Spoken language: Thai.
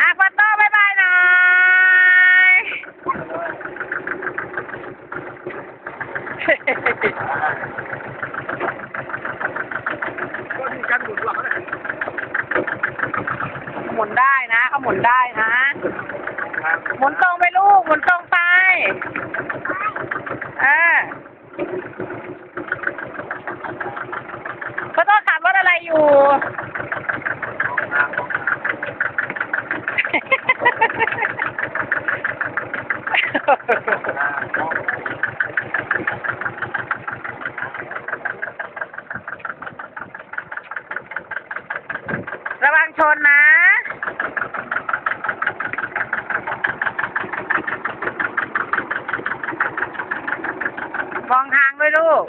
อาปอโต้บายบายหน่อยก็มีกาหมุนลัะหมุนได้นะเขาหมุนได้นะ หมุนตรงไปลูก หมุนตรงไป เออก็ต้ขับรถอะไรอยู่ ระวังชนนะมองทางด้วยลูก